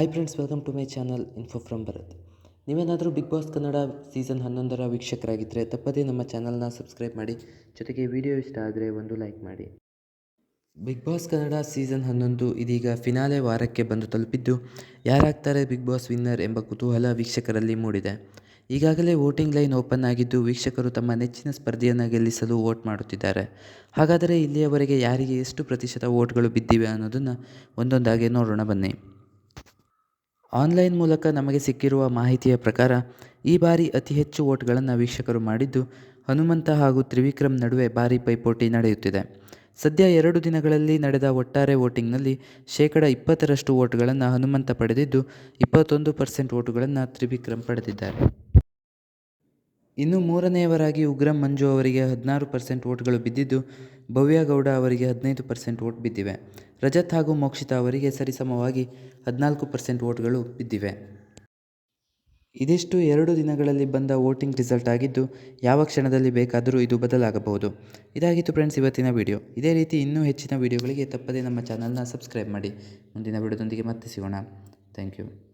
Hi friends welcome to my channel info from Bharat ನೀವೇನಾದರೂ Bigg boss Kannada season ಹನ್ನೊಂದರ ವೀಕ್ಷಕರಾಗಿದ್ದರೆ ತಪ್ಪದೇ ನಮ್ಮ ಚಾನಲ್ನ ಸಬ್ಸ್ಕ್ರೈಬ್ ಮಾಡಿ. ಜೊತೆಗೆ ವಿಡಿಯೋ ಇಷ್ಟ ಆದರೆ ಒಂದು ಲೈಕ್ ಮಾಡಿ. ಬಿಗ್ ಬಾಸ್ ಕನ್ನಡ ಸೀಸನ್ ಹನ್ನೊಂದು ಇದೀಗ ಫಿನಾಲೆ ವಾರಕ್ಕೆ ಬಂದು ತಲುಪಿದ್ದು ಯಾರಾಗ್ತಾರೆ ಬಿಗ್ ಬಾಸ್ ವಿನ್ನರ್ ಎಂಬ ಕುತೂಹಲ ವೀಕ್ಷಕರಲ್ಲಿ ಮೂಡಿದೆ. ಈಗಾಗಲೇ ವೋಟಿಂಗ್ ಲೈನ್ ಓಪನ್ ಆಗಿದ್ದು ವೀಕ್ಷಕರು ತಮ್ಮ ನೆಚ್ಚಿನ ಸ್ಪರ್ಧೆಯನ್ನು ಗೆಲ್ಲಿಸಲು ವೋಟ್ ಮಾಡುತ್ತಿದ್ದಾರೆ. ಹಾಗಾದರೆ ಇಲ್ಲಿಯವರೆಗೆ ಯಾರಿಗೆ ಎಷ್ಟು ಪ್ರತಿಶತ ವೋಟ್ಗಳು ಬಿದ್ದಿವೆ ಅನ್ನೋದನ್ನು ಒಂದೊಂದಾಗಿ ನೋಡೋಣ ಬನ್ನಿ. ಆನ್ಲೈನ್ ಮೂಲಕ ನಮಗೆ ಸಿಕ್ಕಿರುವ ಮಾಹಿತಿಯ ಪ್ರಕಾರ, ಈ ಬಾರಿ ಅತಿ ಹೆಚ್ಚು ವೋಟ್ಗಳನ್ನು ವೀಕ್ಷಕರು ಮಾಡಿದ್ದು ಹನುಮಂತ ಹಾಗೂ ತ್ರಿವಿಕ್ರಮ್ ನಡುವೆ ಭಾರಿ ಪೈಪೋಟಿ ನಡೆಯುತ್ತಿದೆ. ಸದ್ಯ ಎರಡು ದಿನಗಳಲ್ಲಿ ನಡೆದ ಒಟ್ಟಾರೆ ವೋಟಿಂಗ್ನಲ್ಲಿ ಶೇಕಡ ಇಪ್ಪತ್ತರಷ್ಟು ಓಟ್ಗಳನ್ನು ಹನುಮಂತ ಪಡೆದಿದ್ದು, ಇಪ್ಪತ್ತೊಂದು ಪರ್ಸೆಂಟ್ ಓಟುಗಳನ್ನು ತ್ರಿವಿಕ್ರಮ್ ಪಡೆದಿದ್ದಾರೆ. ಇನ್ನು ಮೂರನೆಯವರಾಗಿ ಉಗ್ರಂ ಮಂಜು ಅವರಿಗೆ ಹದಿನಾರು ಪರ್ಸೆಂಟ್ ವೋಟ್ಗಳು ಬಿದ್ದಿದ್ದು ಭವ್ಯಗೌಡ ಅವರಿಗೆ ಹದಿನೈದು ಪರ್ಸೆಂಟ್ ವೋಟ್ ಬಿದ್ದಿವೆ. ರಜತ್ ಹಾಗೂ ಮೋಕ್ಷಿತಾ ಅವರಿಗೆ ಸರಿಸಮವಾಗಿ ಹದಿನಾಲ್ಕು ಪರ್ಸೆಂಟ್ ವೋಟ್ಗಳು ಬಿದ್ದಿವೆ. ಇದಿಷ್ಟು ಎರಡು ದಿನಗಳಲ್ಲಿ ಬಂದ ವೋಟಿಂಗ್ ರಿಸಲ್ಟ್ ಆಗಿದ್ದು, ಯಾವ ಕ್ಷಣದಲ್ಲಿ ಬೇಕಾದರೂ ಇದು ಬದಲಾಗಬಹುದು. ಇದಾಗಿತ್ತು ಫ್ರೆಂಡ್ಸ್ ಇವತ್ತಿನ ವಿಡಿಯೋ. ಇದೇ ರೀತಿ ಇನ್ನೂ ಹೆಚ್ಚಿನ ವಿಡಿಯೋಗಳಿಗೆ ತಪ್ಪದೇ ನಮ್ಮ ಚಾನಲ್ನ ಸಬ್ಸ್ಕ್ರೈಬ್ ಮಾಡಿ. ಮುಂದಿನ ವಿಡಿಯೋದೊಂದಿಗೆ ಮತ್ತೆ ಸಿಗೋಣ. Thank you.